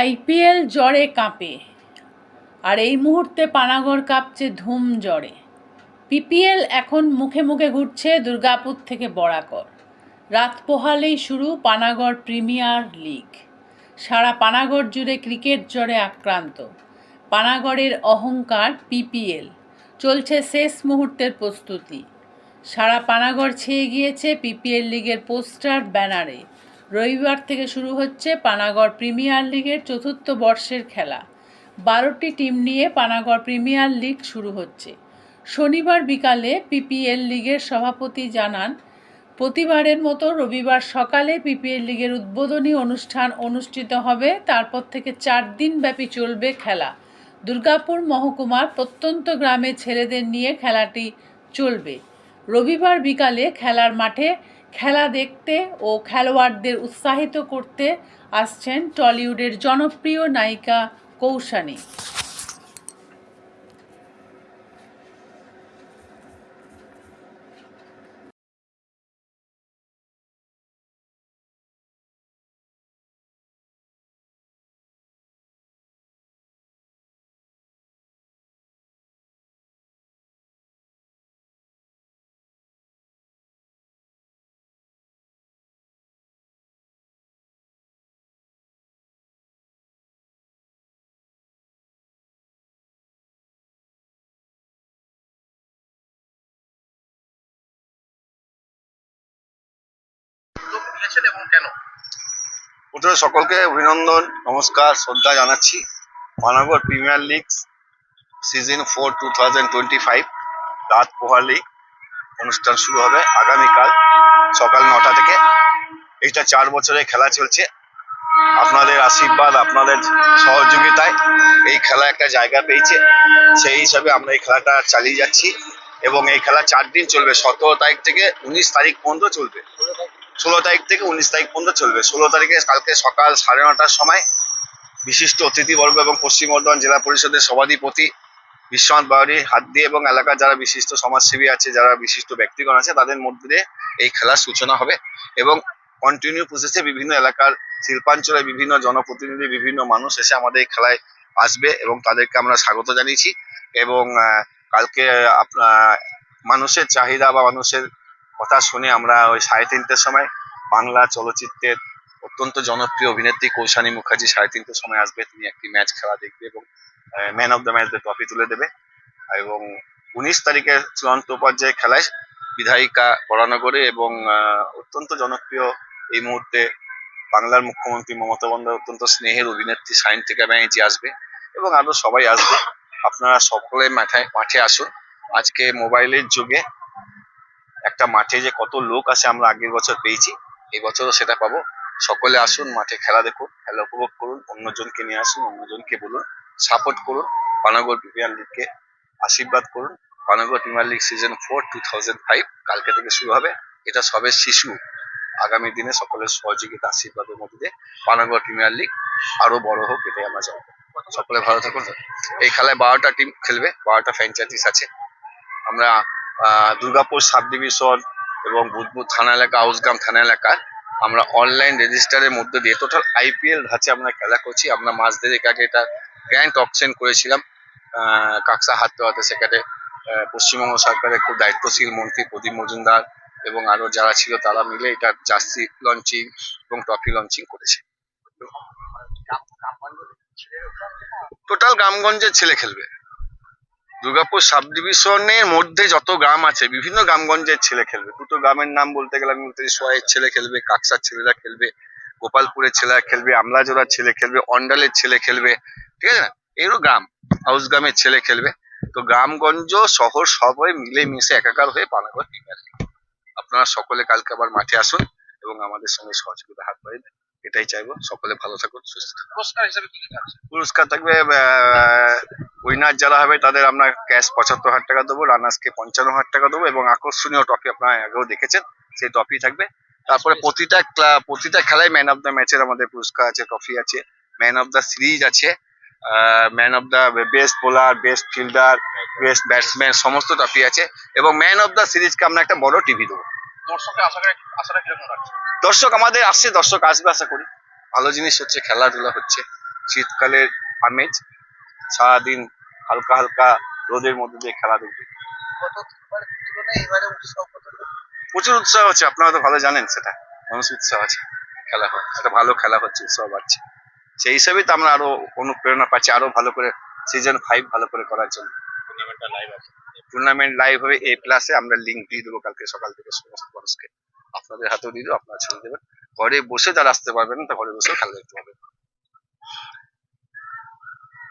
IPL জ্বরে কাঁপে, আর এই মুহূর্তে পানাগড় কাঁপছে ধুম জ্বরে। পিপিএল এখন মুখে মুখে ঘুরছে দুর্গাপুর থেকে বরাকর। রাত পোহালেই শুরু পানাগড় প্রিমিয়ার লিগ। সারা পানাগড় জুড়ে ক্রিকেট জ্বরে আক্রান্ত। পানাগড়ের অহংকার পিপিএল। চলছে শেষ মুহূর্তের প্রস্তুতি। সারা পানাগড় ছেয়ে গিয়েছে পিপিএল লিগের পোস্টার, ব্যানারে। রবিবার থেকে শুরু হচ্ছে পানাগড় প্রিমিয়ার লিগের চতুর্থ বর্ষের খেলা। বারোটি টিম নিয়ে পানাগড় প্রিমিয়ার লিগ শুরু হচ্ছে। শনিবার বিকালে পিপিএল লিগের সভাপতি জানান, প্রতিবারের মতো রবিবার সকালে পিপিএল লিগের উদ্বোধনী অনুষ্ঠান অনুষ্ঠিত হবে। তারপর থেকে চার দিন ব্যাপী চলবে খেলা। দুর্গাপুর মহকুমার প্রত্যন্ত গ্রামে ছেলেদের নিয়ে খেলাটি চলবে। রবিবার বিকালে খেলার মাঠে খেলা দেখতে ও খেলোয়াড়দের উৎসাহিত করতে আসছেন টলিউডের জনপ্রিয় নায়িকা কৌশানী। নিয়েছেন এবং কেন? প্রথমে সকলকে অভিনন্দন, নমস্কার, শ্রদ্ধা জানাচ্ছি। Panagarh premier league season four two thousand twenty five, রাত পোহালি অনুষ্ঠান শুরু হবে আগামীকাল সকাল নটা থেকে। এইটা চার বছরে খেলা চলছে। আপনাদের আশীর্বাদ, আপনাদের সহযোগিতায় এই খেলা একটা জায়গা পেয়েছে। সেই হিসাবে আমরা এই খেলাটা চালিয়ে যাচ্ছি এবং এই খেলা চার দিন চলবে। সতেরো তারিখ থেকে উনিশ তারিখ পর্যন্ত চলবে। ষোলো তারিখ থেকে উনিশ তারিখ পর্যন্ত চলবে। ষোলো তারিখে কালকে সকাল সাড়ে নটার সময় বিশিষ্ট অতিথিবর্গ এবং পশ্চিম বর্ধমান জেলা পরিষদের সভাধিপতি বিশ্বনাথ বাউরি হাত দিয়ে এবং এলাকার যারা বিশিষ্ট সমাজসেবী আছে, যারা বিশিষ্ট ব্যক্তিগণ আছে, তাদের মধ্যে দিয়ে এই খেলার সূচনা হবে এবং কন্টিনিউ প্রসেসে বিভিন্ন এলাকার শিল্পাঞ্চলে বিভিন্ন জনপ্রতিনিধি, বিভিন্ন মানুষ এসে আমাদের এই খেলায় আসবে এবং তাদেরকে আমরা স্বাগত জানিয়েছি এবং কালকে আপনার মানুষের চাহিদা বা মানুষের কথা শুনে আমরা ওই সাড়ে তিনটের সময় বাংলা চলচ্চিত্রের অত্যন্ত জনপ্রিয় অভিনেত্রী কৌশানী মুখার্জি সাড়ে তিনটের সময় আসবে। তিনি একটি ম্যাচ খেলা দেখবে এবং man of the match trophy তুলে দেবে। এবং উনিশ তারিখের চূড়ান্ত পর্যায়ে খেলায় বিধায়িকা বরানগরে এবং অত্যন্ত জনপ্রিয় এই মুহূর্তে বাংলার মুখ্যমন্ত্রী মমতা বন্দ্যোপাধ্যায় অত্যন্ত স্নেহের অভিনেত্রী সায়ন্তিকা ব্যানার্জি আসবে এবং আরও সবাই আসবে। আপনারা সকলে মাঠে মাঠে আসুন। আজকে মোবাইলের যুগে একটা মাঠে যে কত লোক আছে আমরা আগের বছর পেয়েছি, এই বছরও সেটা পাবো। সকলে আসুন, মাঠে খেলা দেখুন, খেলা উপভোগ করুন, অন্যজনকে নিয়ে আসুন, অন্যজনকে বলুন সাপোর্ট করুন, পানাগড় প্রিমিয়ার লিগকে আশীর্বাদ করুন। Panagarh premier league season four two thousand five কালকে থেকে শুরু হবে। এটা সবে শিশু। আগামী দিনে সকলের সহযোগিতা, আশীর্বাদের মধ্যে দিয়ে পানাগড় প্রিমিয়ার লিগ আরও বড় হোক, এটাই আমরা চাই। সকলে ভালো থাকুন। এই খেলায় বারোটা টিম খেলবে, বারোটা ফ্র্যাঞ্চাইজিস আছে। আমরা দুর্গাপুর সাব ডিভিশন এবং বুধবুদ থানা এলাকা আউসগ্রাম থানা এলাকার আমরা অনলাইন রেজিস্টারের মধ্যে দিয়ে টোটাল আইপিএল ধাঁচে আমরা খেলা করছি। আমরা মাস দেড়েক আগে এটা গ্র্যান্ড অপশন করেছিলাম। কাকসা হাতে হাতে সেখানে পশ্চিমবঙ্গ সরকারের খুব দায়িত্বশীল মন্ত্রী প্রদীপ মজুমদার এবং আরও যারা ছিল তারা মিলে এটা জার্সি লঞ্চিং এবং ট্রফি লঞ্চিং করেছে। টোটাল গ্রামগঞ্জের ছেলে খেলবে। দুর্গাপুর সাব ডিভিশনের মধ্যে যত গ্রাম আছে, বিভিন্ন গ্রামগঞ্জের ছেলে খেলবে। দুটো গ্রামের নাম বলতে গেলে আমি বলতে সোয়াইয়ের ছেলে খেলবে, কাকসার ছেলেরা খেলবে, গোপালপুরের ছেলেরা খেলবে, আমলাজোড়ার ছেলে খেলবে, অন্ডালের ছেলে খেলবে। ঠিক আছে না? এরও গ্রাম, হাউস গ্রামের ছেলে খেলবে। তো গ্রামগঞ্জ, শহর সবাই মিলে মিশে একাকার হয়ে পানাগড় আপনারা সকলে কালকে আবার মাঠে আসুন এবং আমাদের সঙ্গে সহযোগিতা হাত বাড়িয়ে এটাই চাইব। সকলে ভালো থাকুন সুস্থ পুরস্কার হিসেবে কি কি পুরস্কার থাকবে উইনার যারা হবে তাদের আমরা ক্যাশ পঁচাত্তর হাজার টাকা দেবো রানার্সকে পঞ্চান্ন হাজার টাকা দেবো এবং আকর্ষণীয় ট্রফি আপনারা আগেও দেখেছেন সেই ট্রফি থাকবে। তারপরে প্রতিটা প্রতিটা খেলায় ম্যান অফ দ্য ম্যাচের আমাদের পুরস্কার আছে ট্রফি আছে ম্যান অফ দ্য সিরিজ আছে man of the best bowler best fielder best batsman সমস্ত ট্রফি আছে এবং ম্যান অফ দ্য সিরিজকে আমরা একটা বড় টিভি দেবো। দর্শকের আশা কীরকম রাখছে দর্শক আমাদের আসছে দর্শক আসবে আশা করি। ভালো জিনিস হচ্ছে খেলাধুলা হচ্ছে শীতকালের আমেজ সারাদিন হালকা হালকা রোদের মধ্যে দিয়ে খেলা দেখবে প্রচুর উৎসাহ হচ্ছে আপনারা তো ভালো জানেন সেটা। মানুষ উৎসাহ আছে খেলা হয় একটা ভালো খেলা হচ্ছে উৎসাহ বাড়ছে। সেই হিসাবে তো আমরা আরও অনুপ্রেরণা পাচ্ছি আরও ভালো করে সিজন ফাইভ ভালো করে করার জন্য। টুর্নামেন্টটা লাইভ আছে। টুর্নামেন্ট লাইভ হবে এ প্লাসে আমরা লিঙ্ক দিয়ে দেবো কালকে সকাল থেকে সমস্ত মানুষকে। আপনাদের হাতেও দিয়ে আপনারা ছেড়ে দেবেন। ঘরে বসে যারা আসতে পারবেন না ঘরে বসে খেলা দেখতে পারবেন